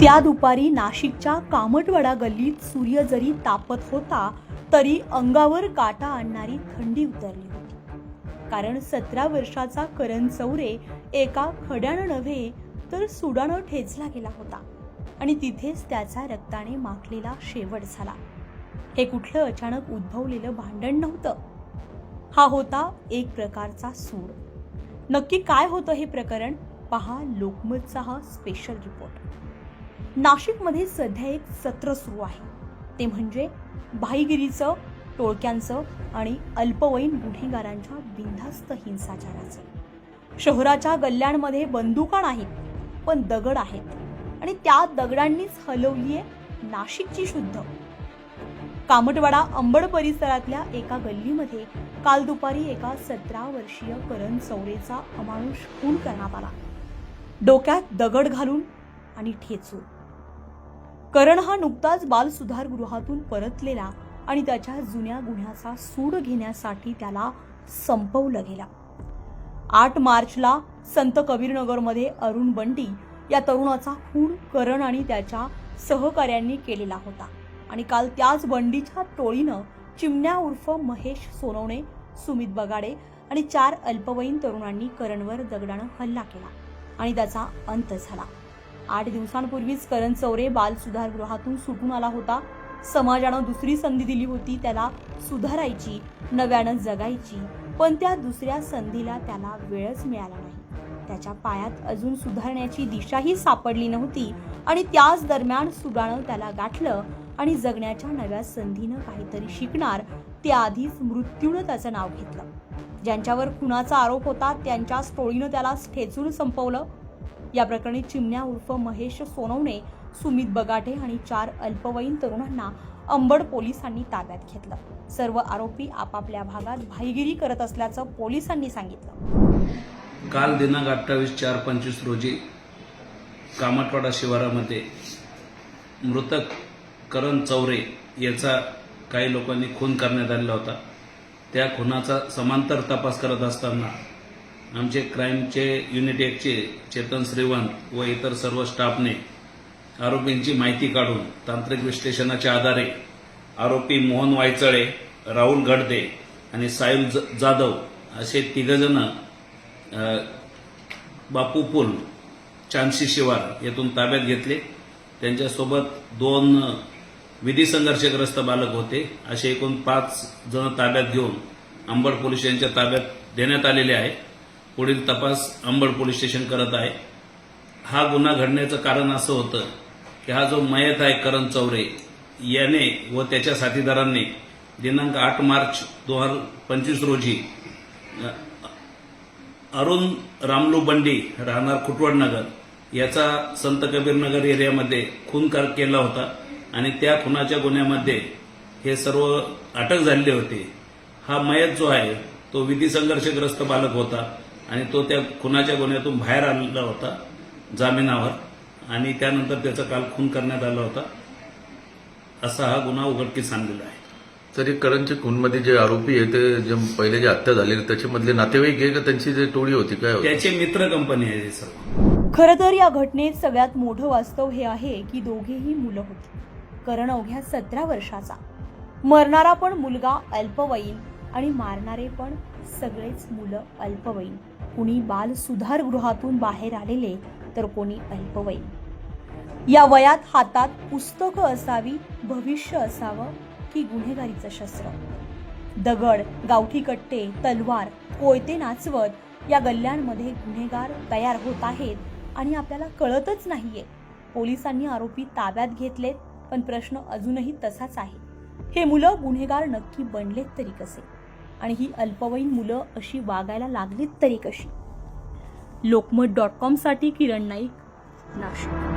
त्या दुपारी नाशिकच्या कामटवाडा गल्लीत सूर्य जरी तापत होता तरी अंगावर काटा आणणारी थंडी उतरली होती. कारण सतरा वर्षाचा करण चौरे एका खड्यानं नव्हे तर सुडानं ठेचला गेला होता. आणि तिथेच त्याचा रक्ताने माखलेला शेवट झाला. हे कुठलं अचानक उद्भवलेलं भांडण नव्हतं. हा होता एक प्रकारचा सूड. नक्की काय होतं हे प्रकरण? पहा लोकमतचा हा स्पेशल रिपोर्ट नाशिकमध्ये सध्या एक सत्र सुरू आहे. ते म्हणजे भाईगिरीचं टोळक्यांचं आणि अल्पवयीन गुन्हेगारांच्या बिनधास्त हिंसाचाराचं. शहराच्या गल्ल्यांमध्ये बंदुका नाहीत पण दगड आहेत. आणि त्या दगडांनीच हलवली आहे नाशिकची शुद्ध. कामटवाडा अंबड परिसरातल्या एका गल्लीमध्ये काल दुपारी एका सतरा वर्षीय करण चौरेचा अमानुष खून करण्यात आला. डोक्यात दगड घालून आणि ठेचून करण हा नुकताच बालसुधारगृहातून परतलेला आणि त्याच्या जुन्या गुन्ह्याचा सूड घेण्यासाठी त्याला संपवलं गेला. आठ मार्चला संत कबीरनगरमध्ये अरुण बंडी या तरुणाचा खून करण आणि त्याच्या सहकाऱ्यांनी केलेला होता आणि काल त्याच बंडीच्या टोळीनं चिमण्या उर्फ महेश सोनवणे सुमित बगाडे आणि चार अल्पवयीन तरुणांनी करणवर दगडानं हल्ला केला आणि त्याचा अंत झाला. आठ दिवसांपूर्वीच करण चौरे बाल सुधारगृहातून सुटून आला होता. समाजानं दुसरी संधी दिली होती त्याला सुधारायची नव्यानं जगायची. पण त्या दुसऱ्या संधीला त्याला वेळच मिळाला नाही. त्याच्या पायात अजून सुधारण्याची दिशाही सापडली नव्हती आणि त्याच दरम्यान सुडानं त्याला गाठलं आणि जगण्याच्या नव्या संधीनं काहीतरी शिकणार त्याआधीच मृत्यूनं त्याचं नाव घेतलं. ज्यांच्यावर खुनाचा आरोप होता त्यांच्याच टोळीनं त्याला ठेचून संपवलं. या प्रकरणी चिमण्या उर्फ महेश सोनवणे सुमित बगाटे आणि चार अल्पवयीन तरुणांना अंबड पोलिसांनी ताब्यात घेतलं. सर्व आरोपी आपापल्या भागात भाईगिरी करत असल्याचं पोलिसांनी सांगितलं. काल दिनांक अठ्ठावीस चार पंचवीस रोजी कामटवाडा शिवारामध्ये मृतक करण चौरे याचा काही लोकांनी खून करण्यात आलेला होता. त्या खुनाचा समांतर तपास करत असताना आमचे क्राईमचे युनिट एकचे चेतन श्रीवंत व इतर सर्व स्टाफने आरोपींची माहिती काढून तांत्रिक विश्लेषणाच्या आधारे आरोपी मोहन वायचळे राहुल गडदे आणि साहिल ज- जाधव असे तिघजण बापू पूल चांदशी शिवार येथून ताब्यात घेतले. त्यांच्यासोबत दोन विधी संघर्षग्रस्त बालक होते. असे एकूण पाच जण ताब्यात घेऊन अंबड पोलीस यांच्या ताब्यात देण्यात आलेले आहे. पुढील तपास अंबड पोलीस स्टेशन करत आहे. हा गुन्हा घडण्याचं कारण असं होतं की हा जो मयत आहे करण चौरे याने व त्याच्या साथीदारांनी दिनांक आठ मार्च दोन हजार पंचवीस रोजी अरुण रामलू बंडी राहणार कुटवडनगर याचा संत कबीरनगर एरियामध्ये खून कर केला होता आणि त्या खुनाच्या गुन्ह्यामध्ये हे सर्व अटक झालेले होते. हा मयत जो आहे तो विधी संघर्षग्रस्त बालक होता. आणि तो त्या खुनाच्या गुन्ह्यातून बाहेर आलेला होता जामिनावर. आणि त्यानंतर त्याचा काल खून करण्यात आला होता. असा हा गुन्हा उघडकीस आणलेला आहे. तरी करंजच्या खूनमध्ये जे आरोपी आहे ते जे पहिले जे हत्या झालेली त्याच्यामधले नातेवाईक आहे का त्यांची जे टोळी होती काय होती? त्याचे मित्र कंपनी आहे हे सर्व. खरं तर या घटनेत सगळ्यात मोठं वास्तव हे आहे की दोघेही मुलं होती. करण अवघ्या सतरा वर्षाचा. मरणारा पण मुलगा अल्पवयीन. आणि मारणारे पण सगळेच मुलं अल्पवयीन. कुणी बाल सुधारगृहातून बाहेर आलेले तर कोणी अल्पवयीन. या वयात हातात पुस्तकं असावी भविष्य असावं की गुन्हेगारीचं शस्त्र? दगड गावठी कट्टे तलवार कोयते नाचवत या गल्ल्यांमध्ये गुन्हेगार तयार होत आहेत आणि आपल्याला कळतच नाहीये. पोलिसांनी आरोपी ताब्यात घेतलेत पण प्रश्न अजूनही तसाच आहे. हे मुलं गुन्हेगार नक्की बनलेत तरी कसे? आणि ही अल्पवयीन मुलं अशी वागायला लागलीत तरी कशी? लोकमत डॉट कॉमसाठी किरण नाईक नाशिक.